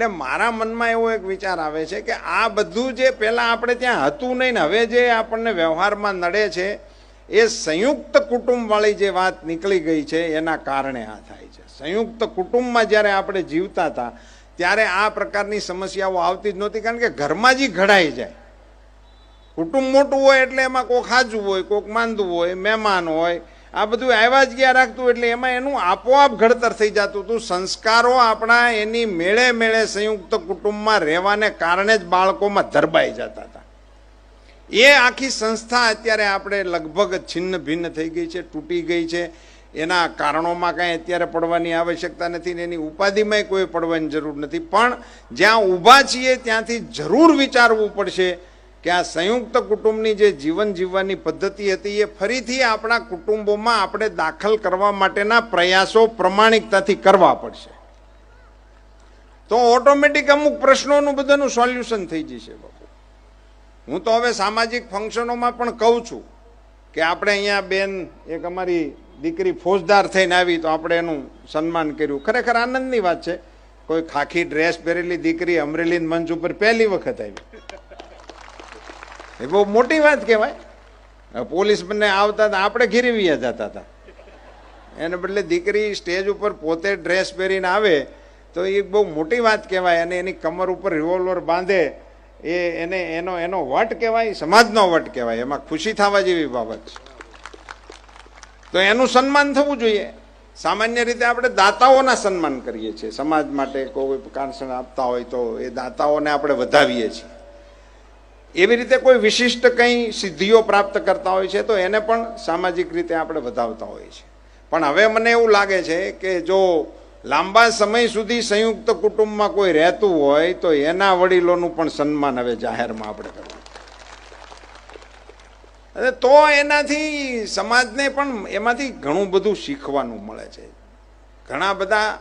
એટલે મારા મનમાં એવો એક વિચાર આવે છે કે આ બધું જે પહેલાં આપણે ત્યાં હતું નહીં ને, હવે જે આપણને વ્યવહારમાં નડે છે, એ સંયુક્ત કુટુંબવાળી જે વાત નીકળી ગઈ છે, એના કારણે આ થાય છે. સંયુક્ત કુટુંબમાં જ્યારે આપણે જીવતા હતા, ત્યારે આ પ્રકારની સમસ્યાઓ આવતી જ નહોતી, કારણ કે ઘરમાં જ ઘડાઈ જાય. કુટુંબ મોટું હોય એટલે એમાં કોક હાજવું હોય, કોક માંદું હોય, મહેમાન હોય આ બધું આવ્યા જ ગયા રાખતું એટલે એમાં એનું આપોઆપ ઘડતર થઈ જતું હતું. સંસ્કારો આપણા એની મેળે મેળે સંયુક્ત કુટુંબમાં રહેવાને કારણે જ બાળકોમાં ધરબાઈ જતા હતા. એ આખી સંસ્થા અત્યારે આપણે લગભગ છિન્ન ભિન્ન થઈ ગઈ છે, તૂટી ગઈ છે. એના કારણોમાં કાંઈ અત્યારે પડવાની આવશ્યકતા નથી ને એની ઉપાધિમાંય કોઈ પડવાની જરૂર નથી. પણ જ્યાં ઊભા છીએ ત્યાંથી જરૂર વિચારવું પડશે. કે આ સંયુક્ત કુટુંબની જે જીવન જીવવાની પદ્ધતિ હતી, એ ફરીથી આપણા કુટુંબોમાં આપણે દાખલ કરવા માટેના પ્રયાસો પ્રમાણિકતાથી કરવા પડશે. તો ઓટોમેટિક અમુક પ્રશ્નોનું બધાનું સોલ્યુશન થઈ જશે બાપુ. હું તો હવે સામાજિક ફંક્શનોમાં પણ કહું છું કે આપણે અહીંયા બેન એક અમારી દીકરી ફોજદાર થઈને આવી, તો આપણે એનું સન્માન કર્યું. ખરેખર આનંદની વાત છે. કોઈ ખાખી ડ્રેસ પહેરેલી દીકરી અમરેલી મંચ ઉપર પહેલી વખત આવી. એ બહુ મોટી વાત કહેવાય. પોલીસ બંને આવતા હતા, આપણે ઘેરીવિયા જતા હતા. એને બદલે દીકરી સ્ટેજ ઉપર પોતે ડ્રેસ પહેરીને આવે, તો એ બહુ મોટી વાત કહેવાય અને એની કમર ઉપર રિવોલ્વર બાંધે, એ એને, એનો એનો વટ કહેવાય, સમાજનો વટ કહેવાય. એમાં ખુશી થવા જેવી બાબત તો એનું સન્માન થવું જોઈએ. સામાન્ય રીતે આપણે દાતાઓના સન્માન કરીએ છીએ. સમાજ માટે કોઈ કારસણ આપતા હોય તો એ દાતાઓને આપણે વધાવીએ છીએ. એવી રીતે કોઈ વિશિષ્ટ કંઈ સિદ્ધિઓ પ્રાપ્ત કરતા હોય છે તો એને પણ સામાજિક રીતે આપણે વધાવતા હોઈએ છીએ. પણ હવે મને એવું લાગે છે કે જો લાંબા સમય સુધી સંયુક્ત કુટુંબમાં કોઈ રહેતું હોય તો એના વડીલોનું પણ સન્માન હવે જાહેરમાં આપણે કરવું. અને તો એનાથી સમાજને પણ એમાંથી ઘણું બધું શીખવાનું મળે છે. ઘણા બધા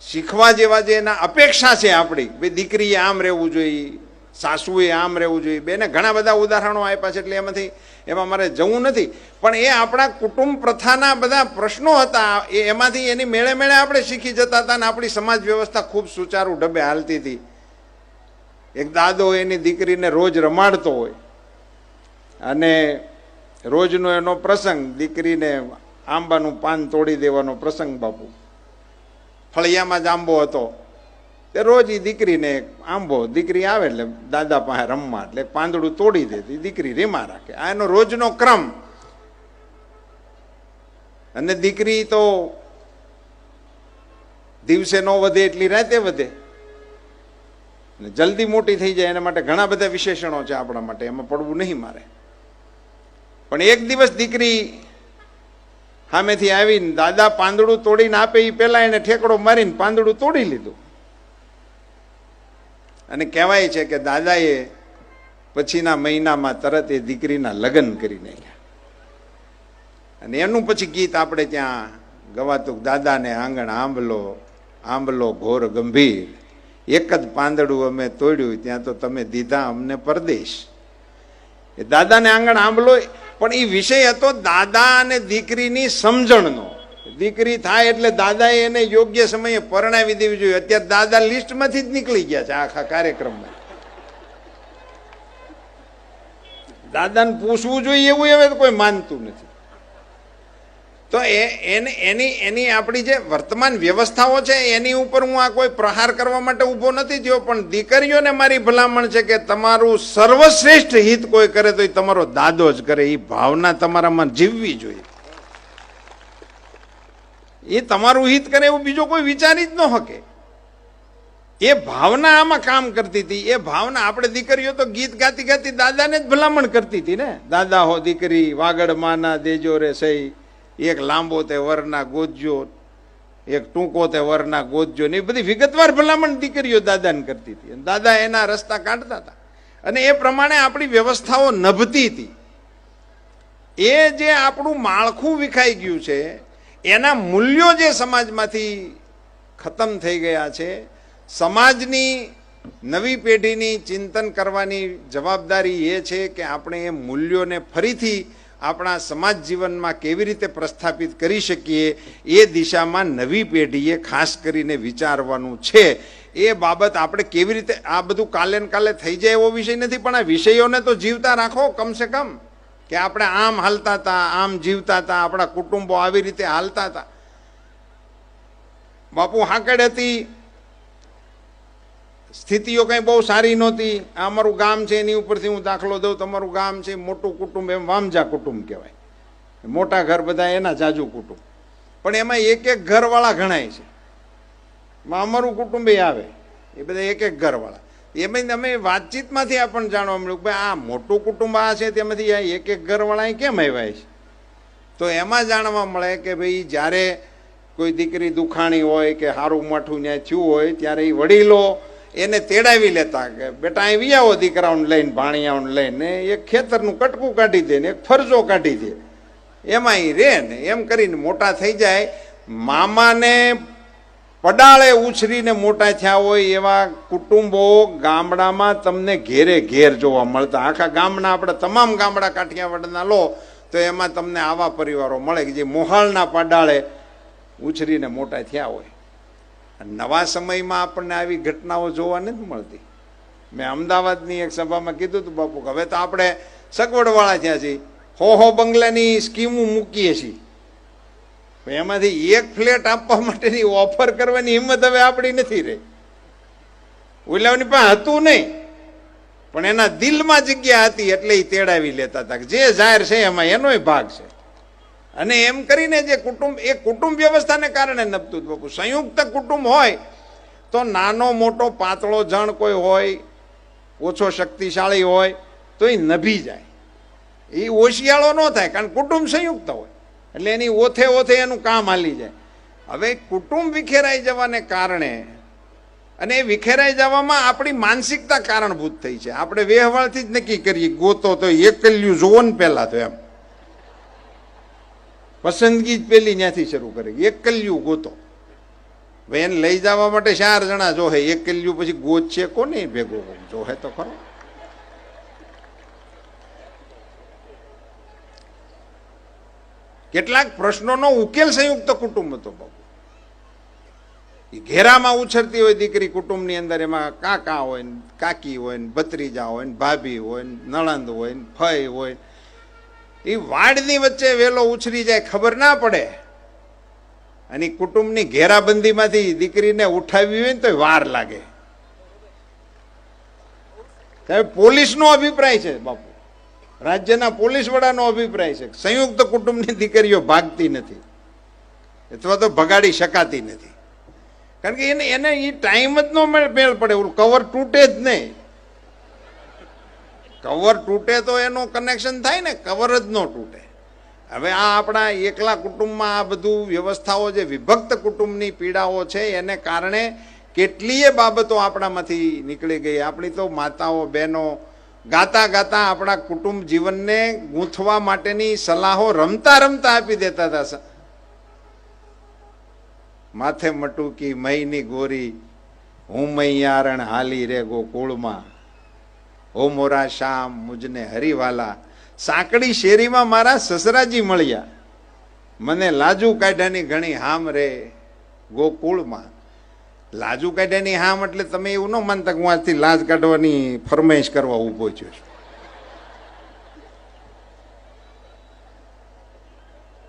શીખવા જેવા જે એના અપેક્ષા છે આપણી ભાઈ દીકરીએ આમ રહેવું જોઈએ સાસુએ આમ રહેવું જોઈએ. બેને ઘણા બધા ઉદાહરણો આપ્યા છે એટલે એમાંથી એમાં મારે જવું નથી. પણ એ આપણા કુટુંબ પ્રથાના બધા પ્રશ્નો હતા. એ એમાંથી એની મેળે મેળે આપણે શીખી જતા હતા અને આપણી સમાજ વ્યવસ્થા ખૂબ સુચારુ ઢબે હાલતી હતી. એક દાદો એની દીકરીને રોજ રમાડતો હોય. અને રોજનો એનો પ્રસંગ દીકરીને આંબાનું પાન તોડી દેવાનો પ્રસંગ બાપુ. ફળિયામાં જ આંબો હતો. તે રોજ એ દીકરીને આંબો, દીકરી આવે એટલે દાદા પાસે રમવા, એટલે પાંદડું તોડી દેતી દીકરી રીમા રાખે. આ એનો રોજનો ક્રમ. અને દીકરી તો દિવસે ન વધે એટલી રાતે વધે. અને જલ્દી મોટી થઈ જાય એના માટે ઘણા બધા વિશેષણો છે આપણા માટે, એમાં પડવું નહીં મારે. પણ એક દિવસ દીકરી સામેથી આવીને દાદા પાંદડું તોડીને આપે એ પહેલા એને ઠેકડો મારીને પાંદડું તોડી લીધું. અને કહેવાય છે કે દાદાએ પછીના મહિનામાં તરત એ દીકરીના લગ્ન કરી નાખ્યા. અને એનું પછી ગીત આપણે ત્યાં ગવાતું, દાદાને આંગણ આંબલો આંબલો ઘોર ગંભીર. એક જ પાંદડું અમે તોડ્યું, ત્યાં તો તમે દીધા અમને પરદેશ. એ દાદાને આંગણ આંબલો, પણ એ વિષય હતો દાદા અને દીકરીની સમજણનો. દીકરી થાય એટલે દાદાએ એને યોગ્ય સમયે પરણાવી દેવી જોઈએ. અત્યારે દાદા લિસ્ટમાંથી જ નીકળી ગયા છે આખા કાર્યક્રમમાં. દાદાને પૂછવું જોઈએ એવું હવે કોઈ માનતું નથી. તો એને, એની એની આપણી જે વર્તમાન વ્યવસ્થાઓ છે, એની ઉપર હું આ કોઈ પ્રહાર કરવા માટે ઊભો નથી થયો, પણ દીકરીઓને મારી ભલામણ છે કે તમારું સર્વશ્રેષ્ઠ હિત કોઈ કરે તો એ તમારો દાદો જ કરે. એ ભાવના તમારામાં જીવવી જોઈએ. એ તમારું હિત કરે એવું બીજો કોઈ વિચારી જ ન શકે એ ભાવના આમાં કામ કરતી હતી. એ ભાવના આપણે દીકરીઓ તો ગીત ગાતી ગાતી દાદાને જ ભલામણ કરતી હતી ને? દાદા હો દીકરી, વાગડ માના દેજો રે સહી. એક લાંબો તે વરના ગોજ્યો, એક ટૂંકો તે વરના ગોજ્યો ને એ બધી વિગતવાર ભલામણ દીકરીઓ દાદાને કરતી હતી. દાદા એના રસ્તા કાઢતા હતા. અને એ પ્રમાણે આપણી વ્યવસ્થાઓ નભતી હતી. એ જે આપણું માળખું વિખાઈ ગયું છે એના મૂલ્યો જે સમાજમાંથી ખતમ થઈ ગયા છે, સમાજની નવી પેઢીની ચિંતન કરવાની જવાબદારી એ છે કે આપણે એ મૂલ્યોને ફરીથી આપણા સમાજ જીવનમાં કેવી રીતે પ્રસ્થાપિત કરી શકીએ, એ દિશામાં નવી પેઢીએ ખાસ કરીને વિચારવાનું છે. એ બાબત આપણે કેવી રીતે, આ બધું કાલે ને કાલે થઈ જાય એવો વિષય નથી, પણ આ વિષયોને તો જીવતા રાખો કમસે કમ. કે આપણે આમ હાલતા હતા, આમ જીવતા હતા, આપણા કુટુંબો આવી રીતે હાલતા હતા. બાપુ હાંકડ હતી. સ્થિતિઓ કંઈ બહુ સારી નહોતી. આ અમારું ગામ છે, એની ઉપરથી હું દાખલો દઉં, તમારું ગામ છે, મોટું કુટુંબ એમ વામજા કુટુંબ કહેવાય. મોટા ઘર બધા એના જાજુ કુટુંબ. પણ એમાં એક એક ઘરવાળા ગણાય છે. અમારું કુટુંબ આવે. એ બધા એક એક ઘરવાળા. એમાં અમે વાતચીતમાંથી આપણને જાણવા મળ્યું કે આ મોટું કુટુંબ આ છે, તેમાંથી આ એક એક ઘરવાળા કેમ આવ્યા છે? તો એમાં જાણવા મળે કે ભાઈ જ્યારે કોઈ દીકરી દુખાણી હોય કે સારું માઠું ત્યાં થયું હોય, ત્યારે એ વડીલો એને તેડાવી લેતા કે, બેટા, અહીં વી આવો દીકરાઓને લઈને, ભાણિયાઓને લઈને એક ખેતરનું કટકું કાઢી દે ને એક ફરજો કાઢી દે. એમાં એ રે ને, એમ કરીને મોટા થઈ જાય. મામાને પડાળે ઉછરીને મોટા થયા હોય એવા કુટુંબો ગામડામાં તમને ઘેરે ઘેર જોવા મળતા. આખા ગામના આપણે તમામ ગામડા કાઠિયાવાડના લો, તો એમાં તમને આવા પરિવારો મળે કે જે મોહાળના પડાળે ઉછરીને મોટા થયા હોય. નવા સમયમાં આપણને આવી ઘટનાઓ જોવા નથી મળતી. મેં અમદાવાદની એક સભામાં કીધું હતું બાપુ કે હવે તો આપણે સગવડવાળા થયા છીએ. હો હો બંગલાની સ્કીમો મૂકીએ છીએ. એમાંથી એક ફ્લેટ આપવા માટેની ઓફર કરવાની હિંમત હવે આપણી નથી રહી. ઓલાની પાસે હતું નહીં, પણ એના દિલમાં જગ્યા હતી એટલે એ તેડાવી લેતા હતા જે જાહેર છે એમાં એનોય ભાગ છે. અને એમ કરીને જે કુટુંબ, એ કુટુંબ વ્યવસ્થાને કારણે નપતું બાપુ, સંયુક્ત કુટુંબ હોય તો નાનો મોટો પાતળો જણ કોઈ હોય, ઓછો શક્તિશાળી હોય તો એ નભી જાય. એ ઓશિયાળો ન થાય, કારણ કુટુંબ સંયુક્ત હોય. એટલે એની ઓથે ઓથે એનું કામ હાલી જાય. હવે કુટુંબ વિખેરાઈ જવાને કારણે અને એ વિખેરાઈ જવામાં આપણી માનસિકતા કારણભૂત થઈ છે. આપણે વ્યવહારથી જ નક્કી કરીએ, ગોતો તો એકલ્યું જોવો ને પહેલાં તો એમ. પસંદગી જ પેલી ત્યાંથી શરૂ કરી એકલ્યું ગોતો. હવે એને લઈ જવા માટે ચાર જણા જોહે એકલ્યું પછી ગોત છે કોને? ભેગો જોહે તો ખરો. કેટલાક પ્રશ્નોનો ઉકેલ સંયુક્ત કુટુંબ હતો બાપુ એ ઘેરામાં ઉછરતી હોય દીકરી કુટુંબની અંદર એમાં કાકા હોય ને કાકી હોય ને ભત્રીજા હોય ને ભાભી હોય ને નણંદ હોય ને ફઈ હોય. એ વાડની વચ્ચે વેલો ઉછરી જાય, ખબર ના પડે. અને કુટુંબની ઘેરાબંધીમાંથી દીકરીને ઉઠાવી હોય ને તો વાર લાગે. પોલીસનો અભિપ્રાય છે બાપુ. રાજ્યના પોલીસ વડાનો અભિપ્રાય છે સંયુક્ત કુટુંબની દીકરીઓ ભાગતી નથી, અથવા તો ભગાડી શકાતી નથી. કારણ કે એને એને એ ટાઈમ જ નો મેળ પડે, ઓલું કવર તૂટે જ નહીં. કવર તૂટે તો એનું કનેક્શન થાય ને કવર જ ન તૂટે. હવે આ આપણા એકલા કુટુંબમાં આ બધું વ્યવસ્થાઓ જે વિભક્ત કુટુંબની પીડાઓ છે, એને કારણે કેટલીય બાબતો આપણામાંથી નીકળી ગઈ. આપણી તો માતાઓ, બહેનો ગાતા ગાતા આપણા કુટુંબ જીવનને ગૂંથવા માટેની સલાહો રમતા રમતા આપી દેતા હતા માથે મટુકી મહીની ગોરી, હું મૈયારણ હાલી રે ગોકુળમાં. હો મોરા શ્યામ, મુજને હરિવાલા. સાંકડી શેરીમાં મારા સસરાજી મળ્યા. મને લાજુ કાઢ્યાની ઘણી હામ રે ગોકુળમાં. લાજુ કાઢ્યાની હામ, એટલે તમે એવું ન માનતા કે હું આજથી લાજ કાઢવાની ફરમાઈશ કરવા ઊભો છું.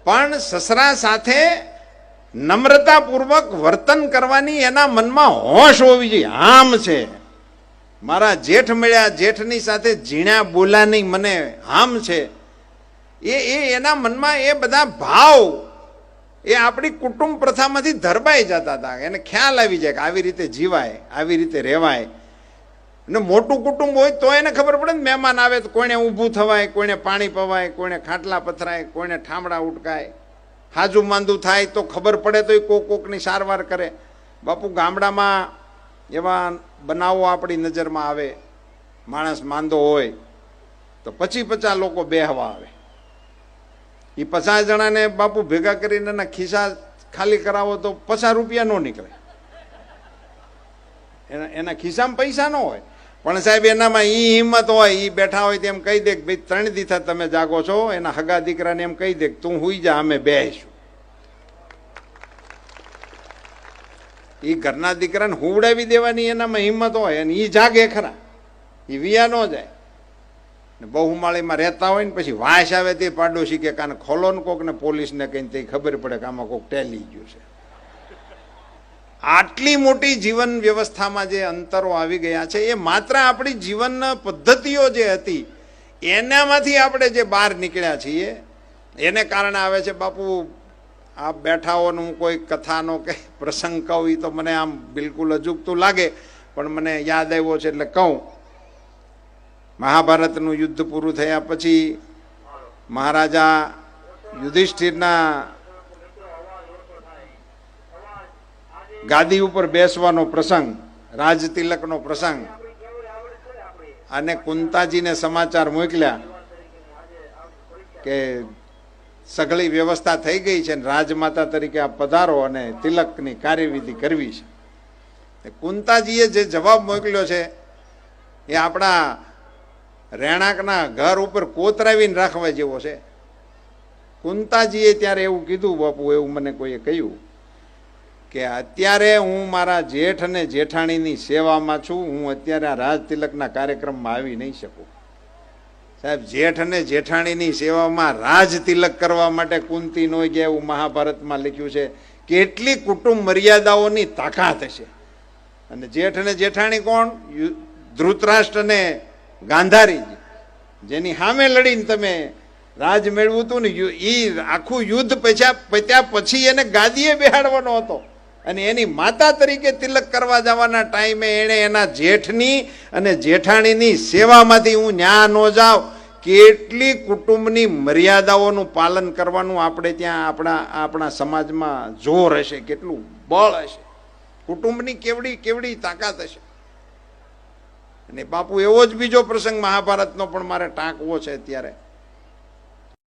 પણ સસરા સાથે નમ્રતાપૂર્વક વર્તન કરવાની એના મનમાં હોશ હોવી જોઈએ. આમ છે. મારા જેઠ મળ્યા, જેઠની સાથે ઝીણા બોલાની મને હામ છે. એ એના મનમાં એ બધા ભાવ એ આપણી કુટુંબ પ્રથામાંથી ધરબાઈ જતા હતા. એને ખ્યાલ આવી જાય કે આવી રીતે જીવાય, આવી રીતે રહેવાય. ને મોટું કુટુંબ હોય તો એને ખબર પડે ને મહેમાન આવે તો કોઈને ઊભું થવાય, કોઈને પાણી પવાય, કોઈને ખાટલા પથરાય, કોઈને ઠામડા ઉટકાય. હાજુ માંદું થાય તો ખબર પડે તો એ કોક કોકની સારવાર કરે. બાપુ, ગામડામાં એવા બનાવો આપણી નજરમાં આવે. માણસ માંદો હોય તો પછી પચાસ લોકો બેહવા આવે. એ પચાસ જણાને બાપુ ભેગા કરીને એના ખિસ્સા ખાલી કરાવો તો પચાસ રૂપિયા ન નીકળે. એના એના ખિસ્સામાં પૈસા ન હોય. પણ સાહેબ, એનામાં એ હિંમત હોય એ બેઠા હોય તેમ કહી દે કે ભાઈ ત્રણ દીથા તમે જાગો છો, એના હગા દીકરાને એમ કહી દે કે તું હુઈ જા, અમે બેહીશું એ ઘરના દીકરાને હુવડાવી દેવાની એનામાં હિંમત હોય અને એ જાગે ખરા. એ વિયા ન જાય. ને બહુમાળીમાં રહેતા હોય ને પછી વાંસ આવે તે પાડોશી કે કાને ખોલો ને કોક ને પોલીસને કહીને તે ખબર પડે કે આમાં કોક ટેલી ગયું છે. આટલી મોટી જીવન વ્યવસ્થામાં જે અંતરો આવી ગયા છે, એ માત્ર આપણી જીવન પદ્ધતિઓ જે હતી, એનામાંથી આપણે જે બહાર નીકળ્યા છીએ, એને કારણે આવે છે, બાપુ આ બેઠાઓનું કોઈ કથાનો કે પ્રસંગ કહું એ તો મને આમ બિલકુલ અજુગતું લાગે, પણ મને યાદ આવ્યો છે એટલે કહું. મહાભારતનું યુદ્ધ પૂરું થયા પછી મહારાજા યુધિષ્ઠિરના ગાદી ઉપર બેસવાનો પ્રસંગ રાજતિલકનો પ્રસંગ અને કુંતાજીને સમાચાર મોકલ્યા કે સઘળી વ્યવસ્થા થઈ ગઈ છે અને રાજમાતા તરીકે આ પધારો અને તિલકની કાર્યવિધિ કરવી છે. કુંતાજીએ જે જવાબ મોકલ્યો છે એ આપણા રહેણાંકના ઘર ઉપર કોતરાવીને રાખવા જેવો છે. કુંતાજીએ ત્યારે એવું કીધું, બાપુ, એવું મને કોઈએ કહ્યું કે અત્યારે હું મારા જેઠ અને જેઠાણીની સેવામાં છું, હું અત્યારે આ રાજ તિલકના કાર્યક્રમમાં આવી નહીં શકું. સાહેબ, જેઠ અને જેઠાણીની સેવામાં રાજ તિલક કરવા માટે કુંતી નો ગયા એવું મહાભારતમાં લખ્યું છે. કેટલી કુટુંબ મર્યાદાઓની તાકાત હશે અને જેઠ અને જેઠાણી કોણ? ધૃતરાષ્ટ્રને ગાંધારીજી, જેની સામે લડીને તમે રાજ મેળવું હતું ને એ આખું યુદ્ધ પછ્યા પત્યા પછી એને ગાદીએ બેહાડવાનો હતો. અને એની માતા તરીકે તિલક કરવા જવાના ટાઈમે એણે એના જેઠની અને જેઠાણીની સેવામાંથી હું ન્યા ન જાઉં. કેટલી કુટુંબની મર્યાદાઓનું પાલન કરવાનું આપણે ત્યાં આપણા આપણા સમાજમાં જોર હશે, કેટલું બળ હશે. કુટુંબની કેવડી કેવડી તાકાત હશે. અને બાપુ એવો જ બીજો પ્રસંગ મહાભારતનો પણ મારે ટાંકવો છે અત્યારે.